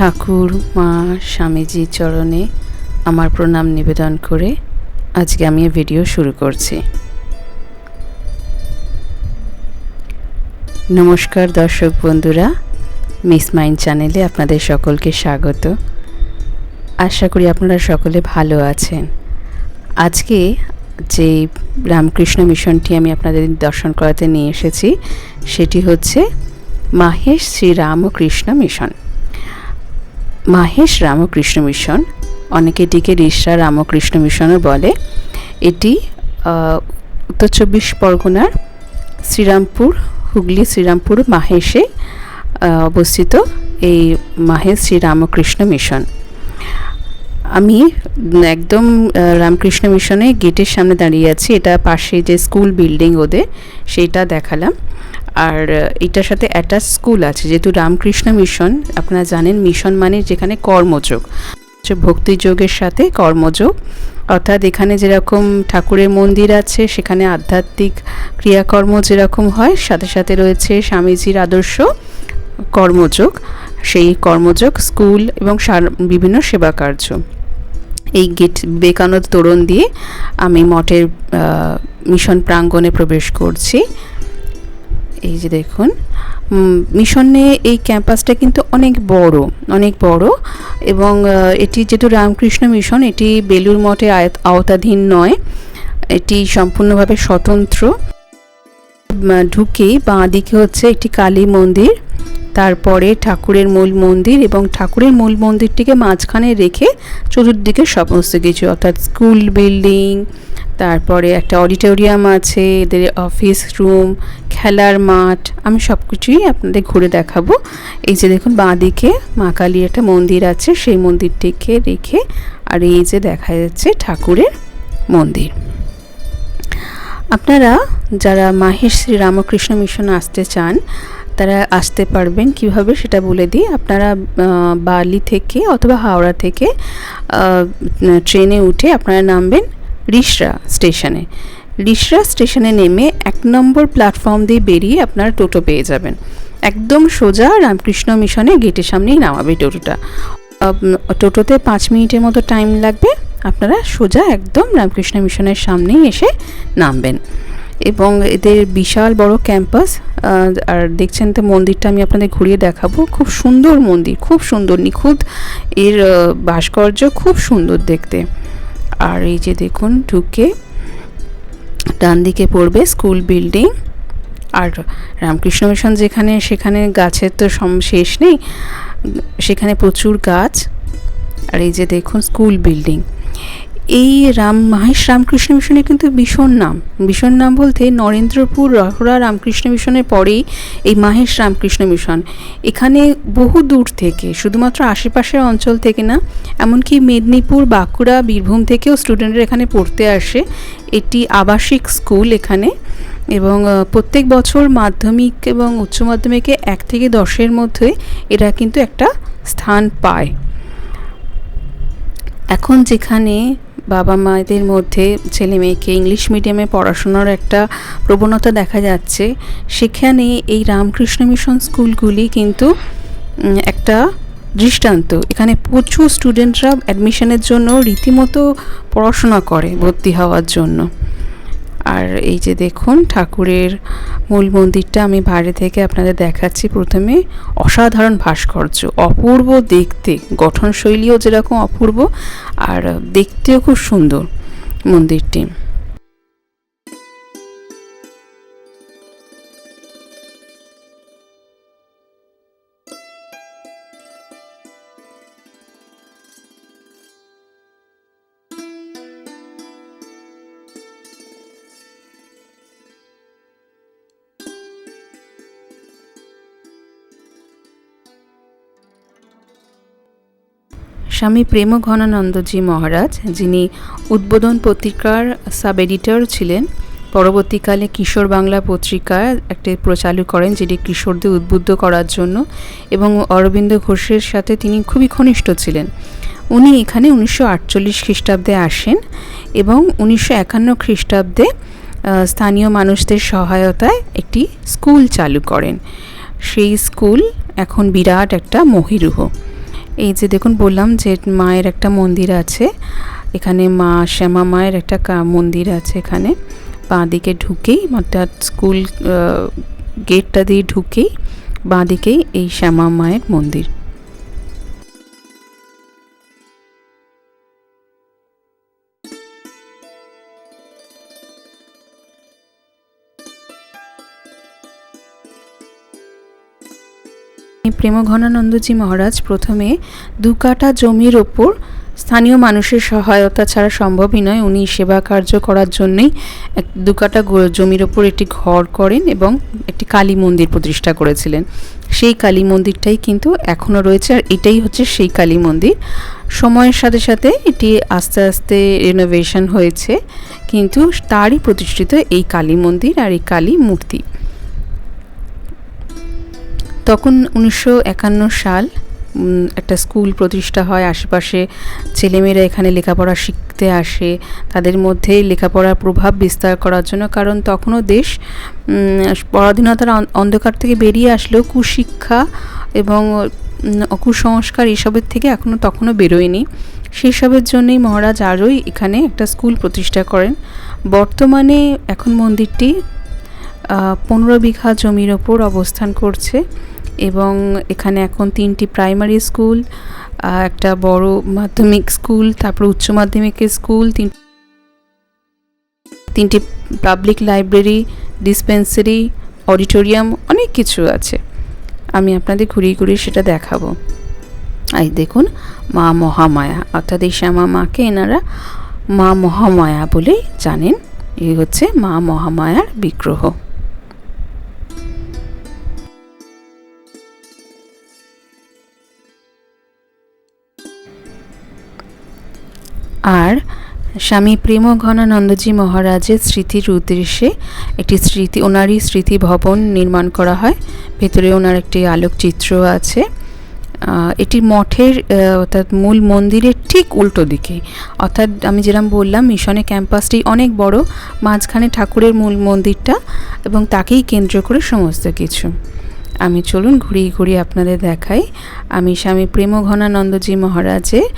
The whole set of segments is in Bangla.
ঠাকুর, মা স্বামীজির চরণে আমার প্রণাম নিবেদন করে আজকে আমি ভিডিও শুরু করছি। নমস্কার দর্শক বন্ধুরা, মিস মাইন্ড চ্যানেলে আপনাদের সকলকে স্বাগত। আশা করি আপনারা সকলে ভালো আছেন। আজকে যে রামকৃষ্ণ মিশনটি আমি আপনাদের দর্শন করাতে নিয়ে এসেছি, সেটি হচ্ছে মাহেশ শ্রী রামকৃষ্ণ মিশন। মাহেশ রামকৃষ্ণ মিশন, অনেকে এটিকে রিসা রামকৃষ্ণ মিশনও বলে। এটি উত্তর চব্বিশ পরগনার শ্রীরামপুর, হুগলি শ্রীরামপুর মাহেশে অবস্থিত এই মাহেশ শ্রীরামকৃষ্ণ মিশন। আমি একদম রামকৃষ্ণ মিশনে গেটের সামনে দাঁড়িয়ে আছি। এটা পাশে যে স্কুল বিল্ডিং ওদের সেটা দেখালাম। আর এটার সাথে অ্যাটাচ স্কুল আছে, যেহেতু রামকৃষ্ণ মিশন, আপনারা জানেন মিশন মানে যেখানে কর্মযোগ। ভক্তিযোগের সাথে কর্মযোগ। অর্থাৎ এখানে যেরকম ঠাকুরের মন্দির আছে, সেখানে আধ্যাত্মিক ক্রিয়াকর্ম যেরকম হয়, সাথে সাথে রয়েছে স্বামীজির আদর্শ কর্মযোগ। সেই কর্মযোগ, স্কুল এবং বিভিন্ন সেবা কার্য। এই গেট বিবেকানন্দ তোরণ দিয়ে আমি মঠের মিশন প্রাঙ্গণে প্রবেশ করছি। এই যে দেখুন মিশনে এই ক্যাম্পাসটা কিন্তু অনেক বড় অনেক বড় এবং এটি যেহেতু রামকৃষ্ণ মিশন, এটি বেলুর মঠে আওতাধীন নয়, এটি সম্পূর্ণভাবে স্বতন্ত্র। ঢুকেই বাঁ দিকে হচ্ছে একটি কালী মন্দির। তারপরে ঠাকুরের মূল মন্দির এবং ঠাকুরের মূল মন্দিরটিকে মাঝখানে রেখে চতুর্দিকে সমস্ত কিছু, অর্থাৎ স্কুল, বিল্ডিং, তারপরে একটা অডিটোরিয়াম আছে, এদের অফিস রুম, খেলার মাঠ, আমি সব কিছুই আপনাদের ঘুরে দেখাবো। এই যে দেখুন বাঁ দিকে মা কালীর একটা মন্দির আছে, সেই মন্দিরটিকে রেখে আর এই যে দেখা যাচ্ছে ঠাকুরের মন্দির। আপনারা যারা মাহেশ শ্রী রামকৃষ্ণ মিশন আসতে চান তারা আসতে পারবেন কীভাবে সেটা বলে দিই। আপনারা বালি থেকে অথবা হাওড়া থেকে ট্রেনে উঠে আপনারা নামবেন রিসরা স্টেশনে। রিসরা স্টেশনে নেমে এক নম্বর প্ল্যাটফর্ম দিয়ে বেরিয়ে আপনারা টোটো পেয়ে যাবেন। একদম সোজা রামকৃষ্ণ মিশনে গেটের সামনেই নামাবে টোটোটা। টোটোতে পাঁচ মিনিটের মতো টাইম লাগবে। আপনারা সোজা একদম রামকৃষ্ণ মিশনের সামনেই এসে নামবেন। এবং এদের বিশাল বড় ক্যাম্পাস আর দেখছেন তো মন্দিরটা আমি আপনাদের ঘুরিয়ে দেখাবো। খুব সুন্দর মন্দির, খুব সুন্দর, নিখুঁত। এর ভাস্কর্য খুব সুন্দর দেখতে। আর এই যে দেখুন, ঢুকে ডান দিকে পড়বে স্কুল বিল্ডিং। আর রামকৃষ্ণ মিশন যেখানে, সেখানে গাছের তো শেষ নেই। সেখানে প্রচুর গাছ। আর এই যে দেখুন, স্কুল বিল্ডিং। এই রাম, মাহেশ রামকৃষ্ণ মিশনের কিন্তু ভীষণ নাম। ভীষণ নাম বলতে নরেন্দ্রপুর রহরা রামকৃষ্ণ মিশনের পরেই এই মাহেশ রামকৃষ্ণ মিশন। এখানে বহু দূর থেকে, শুধুমাত্র আশেপাশের অঞ্চল থেকে না, এমনকি মেদিনীপুর, বাঁকুড়া, বীরভূম থেকেও স্টুডেন্টরা এখানে পড়তে আসে। এটি আবাসিক স্কুল এখানে এবং প্রত্যেক বছর মাধ্যমিক এবং উচ্চ মাধ্যমিকে এক থেকে দশের মধ্যে এরা কিন্তু একটা স্থান পায়। এখন যেখানে বাবা মায়েদের মধ্যে ছেলে মেয়েকে ইংলিশ মিডিয়ামে পড়াশোনার একটা প্রবণতা দেখা যাচ্ছে। সেখানে এই রামকৃষ্ণ মিশন স্কুলগুলি কিন্তু একটা দৃষ্টান্ত। এখানে প্রচুর স্টুডেন্টরা অ্যাডমিশনের জন্য রীতিমতো পড়াশোনা করে, ভর্তি হওয়ার জন্য। আর এই যে দেখুন, ঠাকুরের মূল মন্দিরটা আমি বাইরে থেকে আপনাদের দেখাচ্ছি। প্রথমে অসাধারণ ভাস্কর্য, অপূর্ব দেখতে, গঠনশৈলীও যেরকম অপূর্ব, আর দেখতেও খুব সুন্দর মন্দিরটি। স্বামী প্রেম ঘনানন্দজি মহারাজ, যিনি উদ্বোধন পত্রিকার সাব এডিটর ছিলেন, পরবর্তীকালে কিশোর বাংলা পত্রিকা একটি প্রচালু করেন, যেটি কিশোরদের উদ্বুদ্ধ করার জন্য, এবং অরবিন্দ ঘোষের সাথে তিনি খুবই ঘনিষ্ঠ ছিলেন। উনি এখানে উনিশশো আটচল্লিশ খ্রিস্টাব্দে আসেন এবং উনিশশো একান্ন খ্রিস্টাব্দে স্থানীয় মানুষদের সহায়তায় একটি স্কুল চালু করেন। সেই স্কুল এখন বিরাট একটা মহিরুহ। এই যে দেখুন, বললাম যে মায়ের একটা মন্দির আছে। এখানে মা শ্যামা মায়ের একটা মন্দির আছে এখানে। বাঁ দিকে ঢুকেই, অর্থাৎ স্কুল গেটটা দিয়ে ঢুকেই বাঁ দিকেই এই শ্যামা মায়ের মন্দির। এই প্রেমঘনানন্দজি মহারাজ প্রথমে দু কাটা জমির ওপর স্থানীয় মানুষের সহায়তা ছাড়া সম্ভবই নয়। উনি সেবা কার্য করার জন্যই এক দু কাটা জমির ওপর একটি ঘর করেন এবং একটি কালী মন্দির প্রতিষ্ঠা করেছিলেন। সেই কালী মন্দিরটাই কিন্তু এখনও রয়েছে আর এটাই হচ্ছে সেই কালী মন্দির। সময়ের সাথে সাথে এটি আস্তে আস্তে রিনোভেশন হয়েছে। কিন্তু তারই প্রতিষ্ঠিত এই কালী মন্দির আর এই কালী মূর্তি। তখন উনিশশো একান্ন সাল একটা স্কুল প্রতিষ্ঠা হয়। আশেপাশে ছেলেমেয়েরা এখানে লেখাপড়া শিখতে আসে। তাদের মধ্যে লেখাপড়ার প্রভাব বিস্তার করার জন্য, কারণ তখনও দেশ পরাধীনতার অন্ধকার থেকে বেরিয়ে আসলেও কুশিক্ষা এবং কুসংস্কার এসবের থেকে এখনও তখনও বেরোয়নি। সেই সবের জন্যই মহারাজ আরোই এখানে একটা স্কুল প্রতিষ্ঠা করেন। বর্তমানে এখন মন্দিরটি পনেরো বিঘা জমির ওপর অবস্থান করছে। এবং এখানে এখন তিনটি প্রাইমারি স্কুল একটা বড় মাধ্যমিক স্কুল তারপর উচ্চ মাধ্যমিকের স্কুল তিন তিনটি পাবলিক লাইব্রেরি ডিসপেন্সারি অডিটোরিয়াম অনেক কিছু আছে। আমি আপনাদের ঘুরিয়ে ঘুরিয়ে সেটা দেখাবো। এই দেখুন, মা মহামায়া, অর্থাৎ এই শ্যামা মাকে এনারা মা মহামায়া বলেই জানেন। এই হচ্ছে মা মহামায়ার বিগ্রহ। আর স্বামী প্রেম ঘনানন্দজি মহারাজের স্মৃতির উদ্দেশ্যে একটি স্মৃতি, ওনারই স্মৃতি ভবন নির্মাণ করা হয়। ভেতরে ওনার একটি আলোকচিত্র আছে। এটি মঠের অর্থাৎ মূল মন্দিরের ঠিক উল্টো দিকে। অর্থাৎ আমি যেরকম বললাম মিশনের ক্যাম্পাসটি অনেক বড়, মাঝখানে ঠাকুরের মূল মন্দিরটা এবং তাকেই কেন্দ্র করে সমস্ত কিছু। আমি চলুন ঘুরিয়ে ঘুরিয়ে আপনাদের দেখাই। আমি স্বামী প্রেমঘনানন্দজি মহারাজের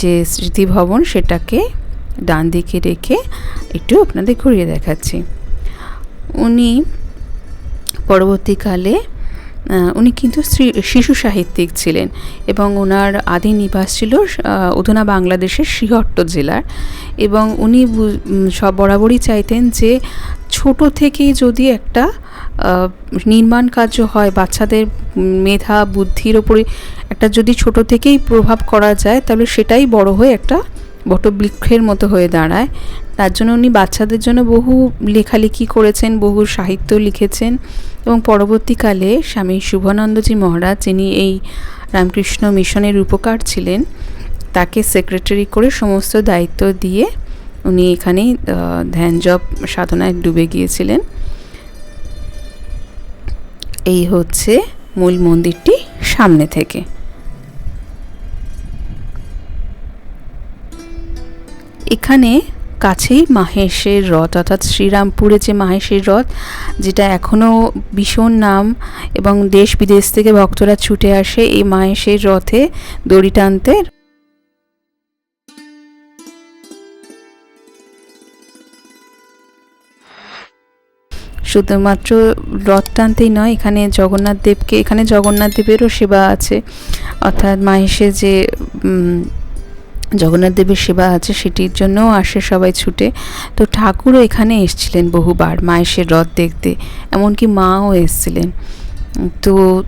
যে স্মৃতিভবন সেটাকে ডান দিকে রেখে একটু আপনাদের ঘুরিয়ে দেখাচ্ছি। উনি পরবর্তীকালে উনি কিন্তু শিশু সাহিত্যিক ছিলেন এবং ওনার আদি নিবাস ছিল অধুনা বাংলাদেশের শ্রীহট্ট জেলার। এবং উনি সব বরাবরই চাইতেন যে ছোট থেকেই যদি একটা নির্মাণ কার্য হয়, বাচ্চাদের মেধা, বুদ্ধির ওপরে একটা যদি ছোট থেকেই প্রভাব করা যায়, তাহলে সেটাই বড় হয়ে একটা বটবৃক্ষের মতো হয়ে দাঁড়ায়। তার জন্য উনি বাচ্চাদের জন্য বহু লেখালেখি করেছেন, বহু সাহিত্য লিখেছেন এবং পরবর্তীকালে স্বামী শুভানন্দজি মহারাজ, যিনি এই রামকৃষ্ণ মিশনের উপকার ছিলেন, তাকে সেক্রেটারি করে সমস্ত দায়িত্ব দিয়ে উনি এখানেই ধ্যান জপ সাধনায় ডুবে গিয়েছিলেন। এই হচ্ছে মূল মন্দিরটি সামনে থেকে। এখানে কাছেই মাহেশের রথ, অর্থাৎ শ্রীরামপুরে যে মাহেশের রথ, যেটা এখনও ভীষণ নাম এবং দেশ বিদেশ থেকে ভক্তরা ছুটে আসে এই মাহেশের রথে দড়ি টানতে। শুধুমাত্র রথ টানতেই নয়, এখানে জগন্নাথ দেবকে, এখানে জগন্নাথ দেবেরও সেবা আছে। অর্থাৎ মাহেশে যে জগন্নাথ দেবের সেবা আছে, সেটির জন্যও আসে সবাই ছুটে। তো ঠাকুরও এখানে এসছিলেন বহুবার, মাহেশের রথ দেখতে, এমনকি মাও এসছিলেন। তো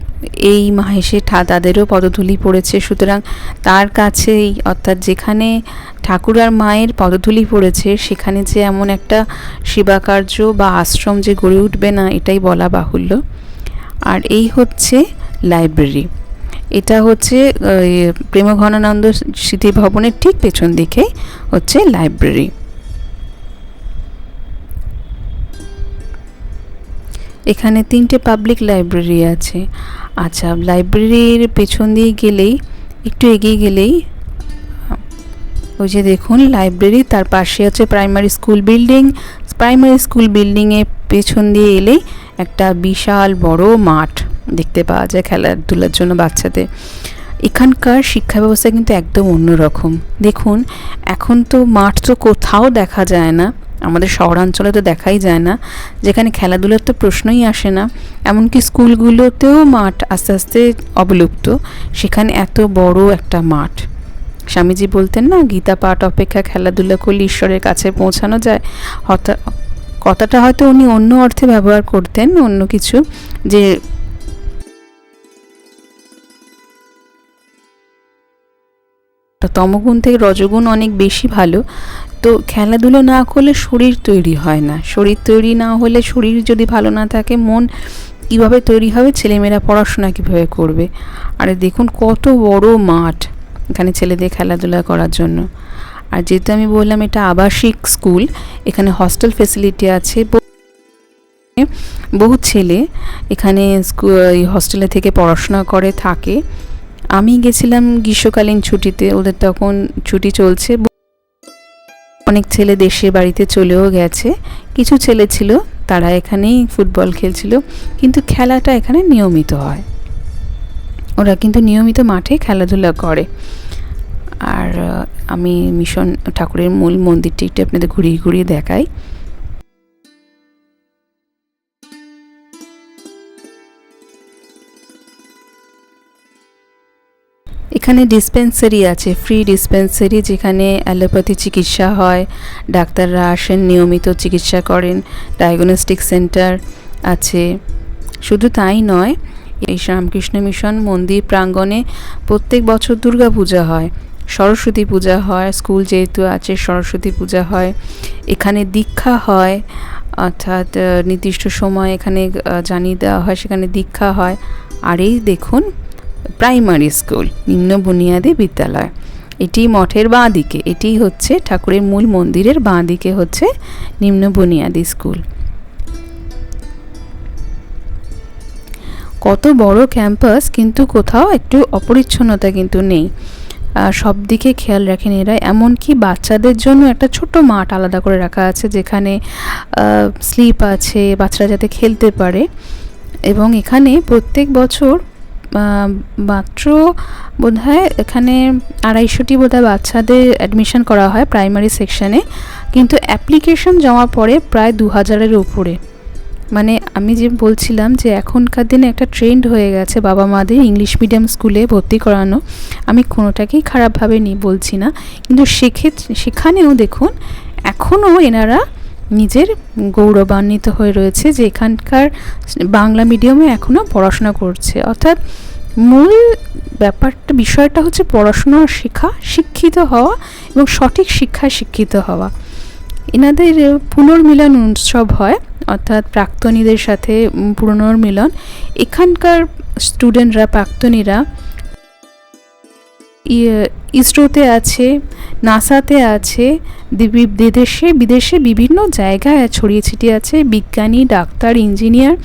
এই মাহেশে ঠা, তাদেরও পদধূলি পড়েছে, সুতরাং তার কাছেই, অর্থাৎ যেখানে ঠাকুর আর মায়ের পদধূলি পড়েছে, সেখানে যে এমন একটা সেবা কার্য বা আশ্রম যে গড়ে উঠবে না, এটাই বলা বাহুল্য। আর এই হচ্ছে লাইব্রেরি। এটা হচ্ছে আহ, প্রেমঘনানন্দ স্মৃতি ভবনের ঠিক পেছন দিকে হচ্ছে লাইব্রেরি এখানে তিনটে পাবলিক লাইব্রেরি আছে। আচ্ছা লাইব্রেরির পেছন দিয়ে গেলেই একটু এগিয়ে গেলেই ওই যে দেখুন লাইব্রেরি তার পাশে হচ্ছে primary school building primary school বিল্ডিংয়ের পেছন দিয়ে এলেই একটা বিশাল বড় মাঠ। দেখতে পাওয়া যায় খেলাধুলার জন্য বাচ্চাদের। এখানকার শিক্ষা ব্যবস্থা কিন্তু একদম অন্যরকম। দেখুন, এখন তো মাঠ তো কোথাও দেখা যায় না, আমাদের শহরাঞ্চলে তো দেখাই যায় না, যেখানে খেলাধুলার তো প্রশ্নই আসে না। এমনকি স্কুলগুলোতেও মাঠ আস্তে আস্তে অবলুপ্ত, সেখানে এত বড় একটা মাঠ। স্বামীজি বলতেন, না, গীতা পাঠ অপেক্ষা খেলাধুলা করলে ঈশ্বরের কাছে পৌঁছানো যায়। হঠাৎ কথাটা হয়তো উনি অন্য অর্থে ব্যবহার করতেন, অন্য কিছু, যে তমগুণ থেকে রজগুণ অনেক বেশি ভালো। তো খেলাধুলো না করলে শরীর তৈরি হয় না। শরীর তৈরি না হলে শরীর যদি ভালো না থাকে, মন কীভাবে তৈরি হবে, ছেলেমেয়েরা পড়াশোনা কীভাবে করবে? আরে দেখুন কত বড় মাঠ এখানে ছেলেদের খেলাধুলা করার জন্য। আর যেহেতু আমি বললাম এটা আবাসিক স্কুল, এখানে হস্টেল ফেসিলিটি আছে। বহু ছেলে এখানে হস্টেলে থেকে পড়াশোনা করে, থাকে। আমি গেছিলাম গ্রীষ্মকালীন ছুটিতে, ওদের তখন ছুটি চলছে। অনেক ছেলে দেশের বাড়িতে চলেও গেছে। কিছু ছেলে ছিল, তারা এখানেই ফুটবল খেলছিল, কিন্তু খেলাটা এখানে নিয়মিত হয়। ওরা কিন্তু নিয়মিত মাঠে খেলাধুলা করে। আর আমি মিশন ঠাকুরের মূল মন্দিরটি একটু আপনাদের ঘুরিয়ে ঘুরিয়ে দেখাই। এখানে ডিসপেন্সারি আছে ফ্রি ডিসপেন্সারি যেখানে অ্যালোপ্যাথি চিকিৎসা হয়, ডাক্তাররা আসেন, নিয়মিত চিকিৎসা করেন ডায়াগনস্টিক সেন্টার আছে। শুধু তাই নয়, এই রামকৃষ্ণ মিশন মন্দির প্রাঙ্গণে প্রত্যেক বছর দুর্গা পূজা হয়, সরস্বতী পূজা হয় স্কুল যেহেতু আছে, সরস্বতী পূজা হয়। এখানে দীক্ষা হয়, অর্থাৎ নির্দিষ্ট সময় এখানে জানিয়ে দেওয়া হয়, সেখানে দীক্ষা হয়। আর এই দেখুন প্রাইমারি স্কুল নিম্ন বুনিয়াদী বিদ্যালয়। এটি মঠের বাঁ দিকে এটি হচ্ছে ঠাকুরের মূল মন্দিরের বাঁ দিকে হচ্ছে নিম্ন বুনিয়াদী স্কুল। কত বড় ক্যাম্পাস, কিন্তু কোথাও একটু অপরিচ্ছন্নতা কিন্তু নেই। সব দিকে খেয়াল রাখেন এরা, এমনকি বাচ্চাদের জন্য একটা ছোট মাঠ আলাদা করে রাখা আছে, যেখানে স্লিপ আছে, বাচ্চারা যাতে খেলতে পারে। এবং এখানে প্রত্যেক বছর মাত্র বোধ হয় এখানে আড়াইশোটি বোধ হয় বাচ্চাদের অ্যাডমিশন করা হয় প্রাইমারি সেকশানে কিন্তু অ্যাপ্লিকেশন জমা পড়ে প্রায় দু হাজারের উপরে। মানে আমি যে বলছিলাম যে এখনকার দিনে একটা ট্রেন্ড হয়ে গেছে বাবা মাদের ইংলিশ মিডিয়াম স্কুলে ভর্তি করানো। আমি কোনোটাকেই খারাপভাবে নি, বলছি না। কিন্তু সেক্ষেত্রে, সেখানেও দেখুন, এখনও এনারা নিজের গৌরবান্বিত হয়ে রয়েছে যে এখানকার বাংলা মিডিয়ামে এখনও পড়াশোনা করছে। অর্থাৎ মূল ব্যাপারটা, বিষয়টা হচ্ছে পড়াশোনা শেখা শিক্ষিত হওয়া এবং সঠিক শিক্ষায় শিক্ষিত হওয়া। এনাদের পুনর্মিলন উৎসব হয়, অর্থাৎ প্রাক্তনীদের সাথে পুনর্মিলন। এখানকার স্টুডেন্টরা প্রাক্তনীরা ইসরোতে আছে, নাসাতে আছে বিদেশে বিদেশে বিভিন্ন জায়গায় ছড়িয়ে ছিটিয়ে আছে, বিজ্ঞানী, ডাক্তার, ইঞ্জিনিয়ার,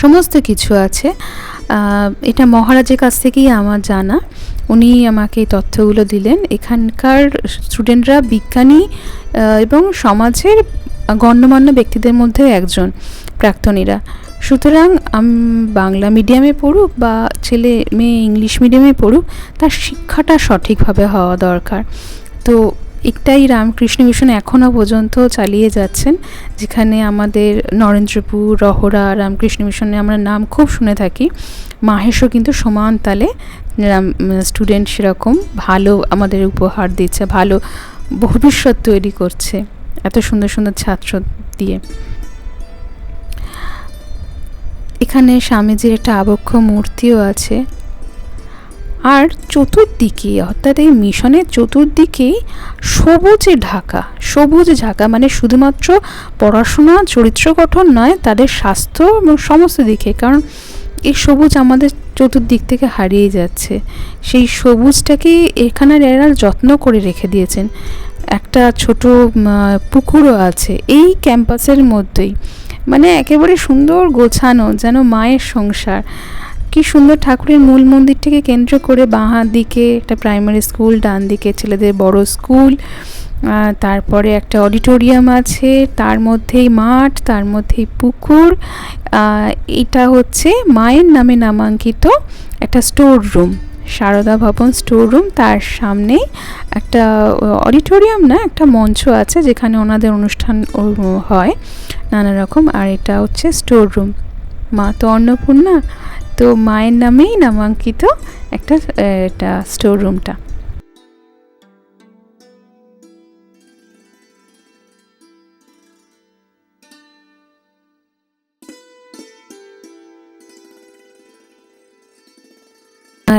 সমস্ত কিছু আছে। এটা মহারাজের কাছ থেকেই আমার জানা। উনি আমাকে এই তথ্যগুলো দিলেন। এখানকার স্টুডেন্টরা বিজ্ঞানী এবং সমাজের গণ্যমান্য ব্যক্তিদের মধ্যে একজন প্রাক্তনীরা। সুতরাং বাংলা মিডিয়ামে পড়ুক বা ছেলে মেয়ে ইংলিশ মিডিয়ামে পড়ুক, তার শিক্ষাটা সঠিকভাবে হওয়া দরকার। তো একটাই রামকৃষ্ণ মিশন এখনও পর্যন্ত চালিয়ে যাচ্ছেন, যেখানে আমাদের নরেন্দ্রপুর, রহরা, রামকৃষ্ণ মিশনে আমরা নাম খুব শুনে থাকি। মাহেশও কিন্তু সমান তালে স্টুডেন্ট সেরকম, ভালো আমাদের উপহার দিচ্ছে, ভালো ভবিষ্যৎ তৈরি করছে, এত সুন্দর সুন্দর ছাত্র দিয়ে। এখানে স্বামীজির একটা আবক্ষ মূর্তিও আছে। আর চতুর্দিকে, অর্থাৎ এই মিশনের চতুর্দিকেই সবুজে ঢাকা, সবুজ ঢাকা মানে শুধুমাত্র পড়াশোনা, চরিত্র গঠন নয়, তাদের স্বাস্থ্য এবং সমস্ত দিকে, কারণ এই সবুজ আমাদের চতুর্দিক থেকে হারিয়ে যাচ্ছে। সেই সবুজটাকে এখানে এরা যত্ন করে রেখে দিয়েছেন। একটা ছোট পুকুরও আছে, এই ক্যাম্পাসের মধ্যেই। মানে একেবারে সুন্দর গোছানো যেন মায়ের সংসার। কি সুন্দর ঠাকুরের মূল মন্দিরটিকে কেন্দ্র করে বাঁ দিকে একটা প্রাইমারি স্কুল ডান দিকে ছেলেদের বড় স্কুল তারপরে একটা অডিটোরিয়াম আছে, তার মধ্যেই মাঠ, তার মধ্যেই পুকুর এটা হচ্ছে মায়ের নামে নামাঙ্কিত একটা স্টোর রুম সারদা ভবন স্টোর রুম তার সামনেই একটা অডিটোরিয়াম না, একটা মঞ্চ আছে যেখানে ওনাদের অনুষ্ঠান হয় নানা রকম, আর এটা হচ্ছে স্টোর রুম মা তো অন্নপূর্ণা, তো মায়ের নামেই নামাঙ্কিত একটা এটা স্টোর রুমটা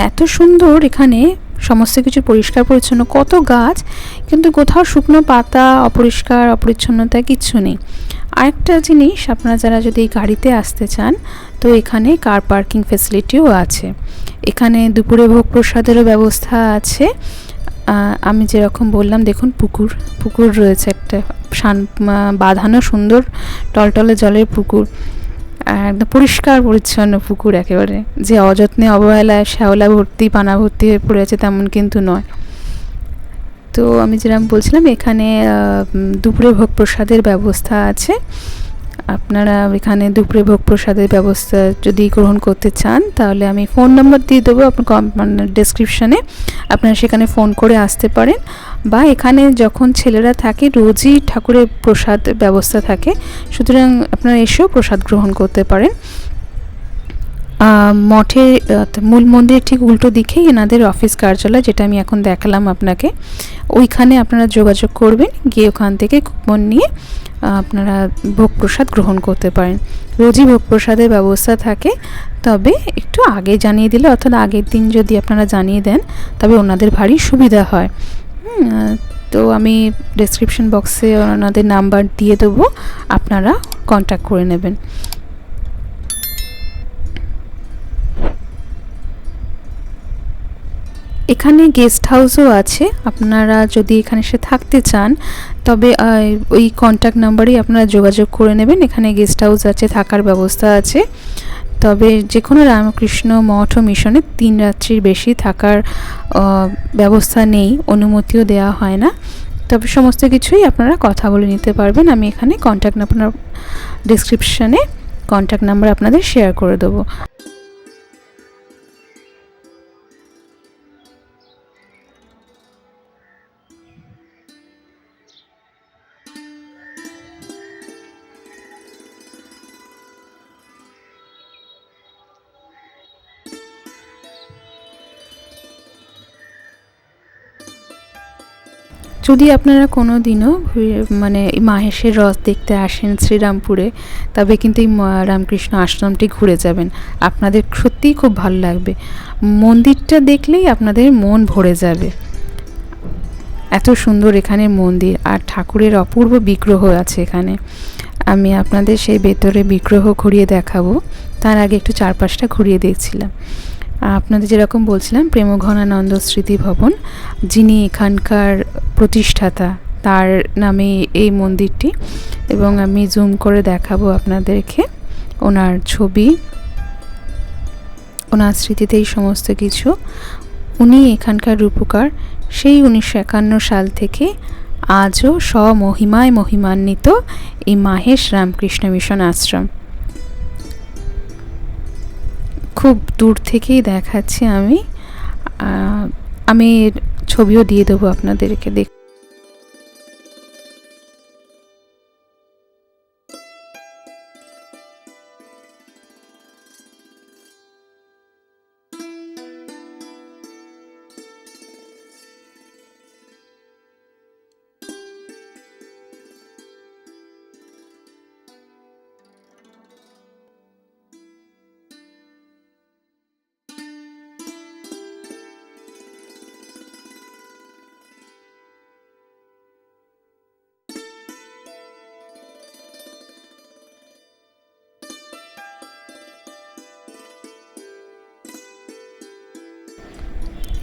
এত সুন্দর এখানে, সমস্ত কিছু পরিষ্কার পরিচ্ছন্ন, কত গাছ, কিন্তু কোথাও শুকনো পাতা, অপরিষ্কার, অপরিচ্ছন্নতা কিচ্ছু নেই। আরেকটা জিনিস, আপনারা যারা যদি গাড়িতে আসতে চান, তো এখানে কার পার্কিং ফেসিলিটিও আছে। এখানে দুপুরে ভোগ প্রসাদেরও ব্যবস্থা আছে। আমি যেরকম বললাম, দেখুন পুকুর পুকুর রয়েছে একটা শান বাঁধানো সুন্দর টলটলে জলের পুকুর। একদম পরিষ্কার পরিচ্ছন্ন পুকুর একেবারে। যে অযত্নে অবহেলায় শ্যাওলা ভর্তি, পানা ভর্তি হয়ে পড়ে আছে তেমন কিন্তু নয়। তো আমি যেরকম বলছিলাম, এখানে দুপুরে ভোগ প্রসাদের ব্যবস্থা আছে। আপনারা এখানে দুপুরে ভোগ প্রসাদের ব্যবস্থা যদি গ্রহণ করতে চান, তাহলে আমি ফোন নাম্বার দিয়ে দেবো আপনার ডেসক্রিপশানে আপনারা সেখানে ফোন করে আসতে পারেন। বা এখানে যখন ছেলেরা থাকে, রোজই ঠাকুরের প্রসাদ ব্যবস্থা থাকে। সুতরাং আপনারা এসেও প্রসাদ গ্রহণ করতে পারেন। মঠে মূল মন্দিরের ঠিক উল্টো দিকেই এনাদের অফিস কার্যালয়, যেটা আমি এখন দেখালাম আপনাকে। ওইখানে আপনারা যোগাযোগ করবেন, গিয়ে ওখান থেকে কুপন নিয়ে আপনারা ভোগ প্রসাদ গ্রহণ করতে পারেন। রোজই ভোগ প্রসাদের ব্যবস্থা থাকে। তবে একটু আগে জানিয়ে দিলে, অর্থাৎ আগের দিন যদি আপনারা জানিয়ে দেন, তবে ওনাদের ভারী সুবিধা হয়। তো আমি ডেসক্রিপশন বক্সে ওনাদের নাম্বার দিয়ে দেবো। আপনারা কন্ট্যাক্ট করে নেবেন। এখানে গেস্ট হাউসও আছে। আপনারা যদি এখানে এসে থাকতে চান, তবে ওই কন্ট্যাক্ট নাম্বারেই আপনারা যোগাযোগ করে নেবেন। এখানে গেস্ট হাউস আছে, থাকার ব্যবস্থা আছে। তবে যে কোনো রামকৃষ্ণ মঠ ও মিশনে তিন রাত্রির বেশি থাকার ব্যবস্থা নেই, অনুমতিও দেওয়া হয় না। তবে সমস্ত কিছুই আপনারা কথা বলে নিতে পারবেন। আমি এখানে কন্ট্যাক্ট আপনার ডিসক্রিপশানে কন্ট্যাক্ট নাম্বার আপনাদের শেয়ার করে দেবো। যদি আপনারা কোনো দিনও মানে মাহেশের রথ দেখতে আসেন শ্রীরামপুরে, তবে কিন্তু এই রামকৃষ্ণ আশ্রমটি ঘুরে যাবেন। আপনাদের সত্যিই খুব ভালো লাগবে। মন্দিরটা দেখলেই আপনাদের মন ভরে যাবে। এত সুন্দর এখানে মন্দির, আর ঠাকুরের অপূর্ব বিগ্রহ আছে এখানে। আমি আপনাদের সেই ভেতরে বিগ্রহ ঘুরিয়ে দেখাবো। তার আগে একটু চারপাশটা ঘুরিয়ে দেখছিলাম। আপনাদের যেরকম বলছিলাম প্রেমঘনানন্দ স্মৃতি ভবন, যিনি এখানকার প্রতিষ্ঠাতা, তার নামে এই মন্দিরটি। এবং আমি জুম করে দেখাবো আপনাদেরকে ওনার ছবি। ওনার স্মৃতিতে এই সমস্ত কিছু। উনি এখানকার রূপকার। সেই উনিশশো একান্ন সাল থেকে আজও স্বমহিমায় মহিমান্বিত এই মাহেশ রামকৃষ্ণ মিশন আশ্রম। খুব দূর থেকেই দেখাচ্ছি আমি। আমি ছবিও দিয়ে দেবো আপনাদেরকে দেখ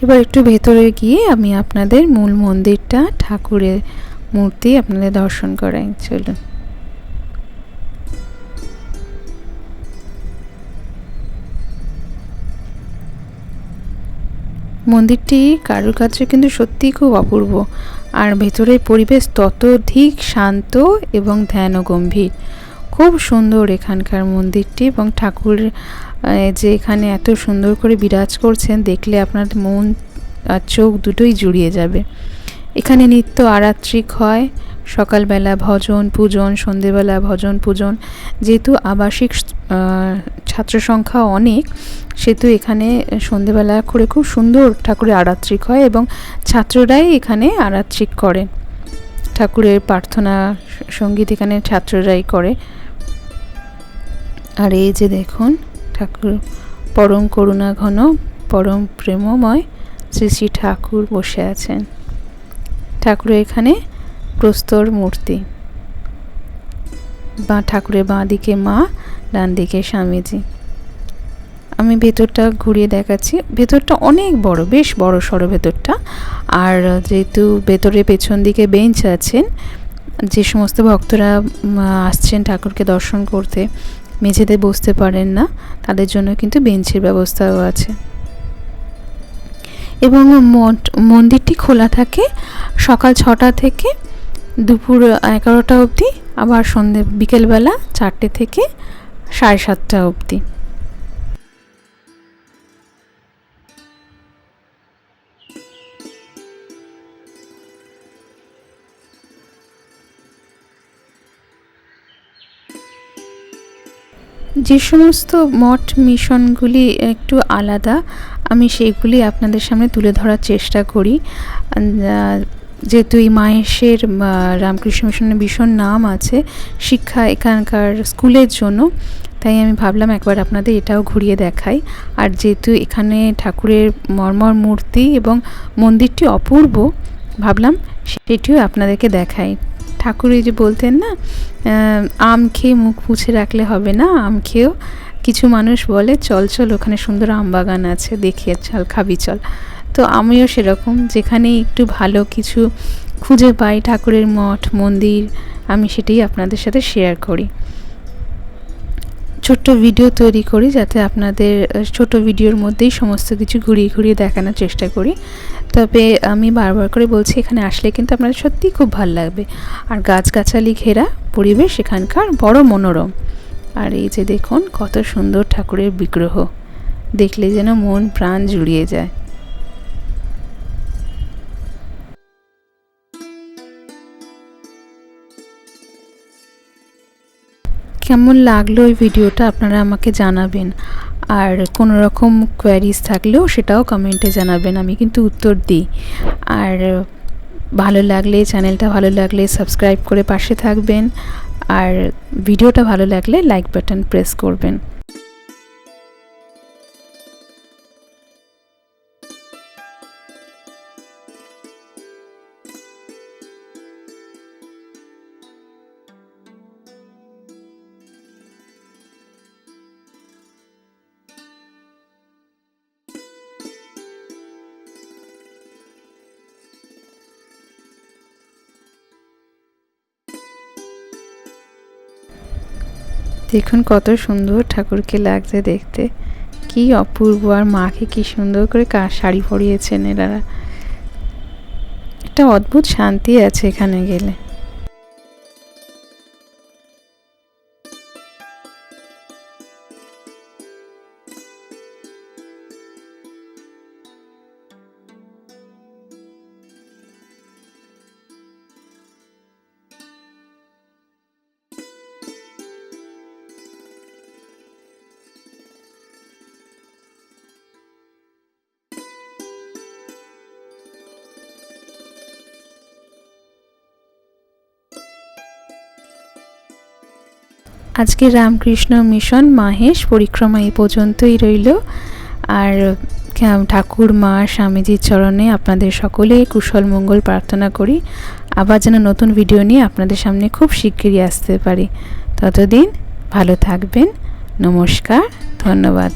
এবার একটু ভেতরে গিয়ে আমি আপনাদের মূল মন্দিরটা, ঠাকুরের মূর্তি আপনাদের দর্শন করাই, চলুন। মন্দিরটি কারুকার্য কিন্তু সত্যিই খুব অপূর্ব, আর ভেতরের পরিবেশ ততোধিক শান্ত এবং ধ্যান ও গম্ভীর। খুব সুন্দর এখানকার মন্দিরটি এবং ঠাকুর যে এখানে এত সুন্দর করে বিরাজ করছেন, দেখলে আপনার মন আর চোখ দুটোই জুড়িয়ে যাবে। এখানে নিত্য আরাত্রিক হয়, সকালবেলা ভজন, পূজন, সন্ধেবেলা ভজন, পূজন। যেহেতু আবাসিক ছাত্র সংখ্যা অনেক, সেহেতু এখানে সন্ধেবেলা করে খুব সুন্দর ঠাকুরের আরাত্রিক হয় এবং ছাত্ররাই এখানে আরাত্রিক করে। ঠাকুরের প্রার্থনা, সংগীত এখানে ছাত্ররাই করে। আর এই যে দেখুন, ঠাকুর, পরম করুণা ঘন, পরম প্রেমময় শ্রী শ্রী ঠাকুর বসে আছেন। ঠাকুরের এখানে প্রস্তর মূর্তি। বা ঠাকুরের বাঁ দিকে মা, ডান দিকে স্বামীজি। আমি ভেতরটা ঘুরিয়ে দেখাচ্ছি। ভেতরটা অনেক বড়, বেশ বড় সড়ো ভেতরটা। আর যেহেতু ভেতরে পেছন দিকে বেঞ্চ আছেন, যে সমস্ত ভক্তরা আসছেন ঠাকুরকে দর্শন করতে মেঝেতে বসতে পারেন না, তাদের জন্য কিন্তু বেঞ্চের ব্যবস্থাও আছে। এবং মঠ, মন্দিরটি খোলা থাকে সকাল ছটা থেকে দুপুর এগারোটা অবধি, আবার সন্ধে, বিকেলবেলা চারটে থেকে সাড়ে সাতটা অবধি। যে সমস্ত মঠ মিশনগুলি একটু আলাদা, আমি সেইগুলি আপনাদের সামনে তুলে ধরার চেষ্টা করি। যেহেতু এই মাহেশের রামকৃষ্ণ মিশনের ভীষণ নাম আছে, শিক্ষা এখানকার স্কুলের জন্য, তাই আমি ভাবলাম একবার আপনাদের এটাও ঘুরিয়ে দেখাই। আর যেহেতু এখানে ঠাকুরের মর্মর মূর্তি এবং মন্দিরটি অপূর্ব, ভাবলাম সেটিও আপনাদেরকে দেখাই। ঠাকুর এই যে বলতেন না আম খেয়ে মুখ পুছে রাখলে হবে না, আম খেয়েও কিছু মানুষ বলে, চল চল, ওখানে সুন্দর আম বাগান আছে, দেখে চল, খাবি, চল। তো আমিও সেরকম, যেখানে একটু ভালো কিছু খুঁজে পাই ঠাকুরের মঠ, মন্দির, আমি সেটাই আপনাদের সাথে শেয়ার করি। ছোট্ট ভিডিও তৈরি করি যাতে আপনাদের ছোট ভিডিওর মধ্যেই সমস্ত কিছু ঘুরিয়ে ঘুরিয়ে দেখানোর চেষ্টা করি। তবে আমি বারবার করে বলছি, এখানে আসলে কিন্তু আপনাদের সত্যিই খুব ভালো লাগবে। আর গাছগাছালি ঘেরা পরিবেশ এখানকার বড় মনোরম। আর এই যে দেখুন, কত সুন্দর ঠাকুরের বিগ্রহ। দেখলে যেন মন প্রাণ জুড়িয়ে যায়। কেমন লাগল ওই ভিডিওটা আপনারা আমাকে জানাবেন। আর কোনো রকম কোয়ারিজ থাকলেও সেটাও কমেন্টে জানাবেন, আমি কিন্তু উত্তর দিই। আর ভালো লাগলে চ্যানেলটা ভালো লাগলে সাবস্ক্রাইব করে পাশে থাকবেন। আর ভিডিওটা ভালো লাগলে লাইক বাটন প্রেস করবেন। দেখুন কত সুন্দর ঠাকুরকে লাগছে দেখতে। কি অপূর্ব, আর মাকে কি সুন্দর করে শাড়ি পরিয়েছেন এনারা। একটা অদ্ভুত শান্তি আছে এখানে গেলে। আজকে রামকৃষ্ণ মিশন মাহেশ পরিক্রমা এই পর্যন্তই রইল। আর ঠাকুর মা স্বামীজির চরণে আপনাদের সকলে কুশল মঙ্গল প্রার্থনা করি। আবার যেন নতুন ভিডিও নিয়ে আপনাদের সামনে খুব শিগগিরই আসতে পারি। ততদিন ভালো থাকবেন। নমস্কার, ধন্যবাদ।